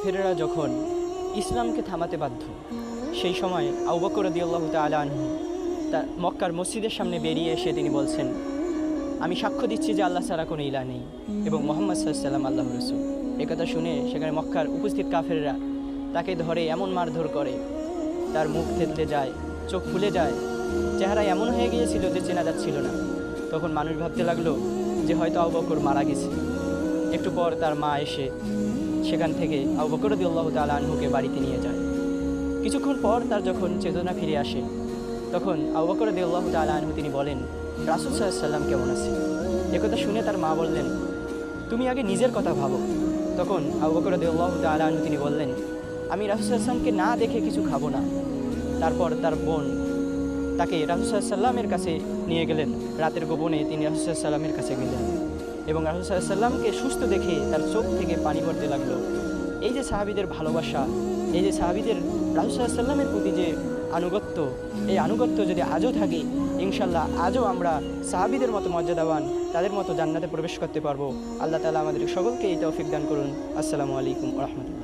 কাফেরেরা যখন ইসলামকে থামাতে বাধ্য, সেই সময় আউবকর দিয়াল্লাহ তালা আনহু তা মক্কার মসজিদের সামনে বেরিয়ে এসে তিনি বলছেন, আমি সাক্ষ্য দিচ্ছি যে আল্লাহ ছাড়া কোনো ইলা নেই এবং মোহাম্মদ সাল্লাম আল্লাহ রসুল। একথা শুনে সেখানে মক্কার উপস্থিত কাফেররা তাকে ধরে এমন মারধর করে, তার মুখ থেতলে যায়, চোখ ফুলে যায়, চেহারা এমন হয়ে গিয়েছিল যে চেনা যাচ্ছিল না। তখন মানুষ ভাবতে লাগল যে হয়তো আবকর মারা গেছে। একটু পর তার মা এসে সেখান থেকে আবু আবকর দিল্লাহ তাল আনহুকে বাড়িতে নিয়ে যায়। কিছুক্ষণ পর তার যখন চেতনা ফিরে আসে, তখন আবু আবকর দিল্লাহ তাল আনহু তিনি বলেন, রাসুল সাল্লাম কেমন আছে? একথা শুনে তার মা বললেন, তুমি আগে নিজের কথা ভাবো। তখন আবকর দিল্লাহ তাল আনহু তিনি বললেন, আমি রাসুল আসলামকে না দেখে কিছু খাব না। তারপর তার বোন তাকে রাহুসাল্লামের কাছে নিয়ে গেলেন। রাতের গোপনে তিনি রাহুসাল্লামের কাছে গেলেন। এবং রাহুসাল্লামকে সুস্থ দেখে তার চোখ থেকে পানি পড়তে লাগল। এই যে সাহাবিদের ভালোবাসা, এই যে সাহাবিদের রাহুসাল্লামের প্রতি যে আনুগত্য, এই আনুগত্য যদি আজও থাকে ইনশাল্লাহ আজও আমরা সাহাবিদের মতো মর্যাদাবান, তাদের মতো জান্নাতে প্রবেশ করতে পারব। আল্লাহ তালা আমাদের সকলকে এই তৌফিক দান করুন। আসসালামু আলাইকুম রহমতুল্লাহ।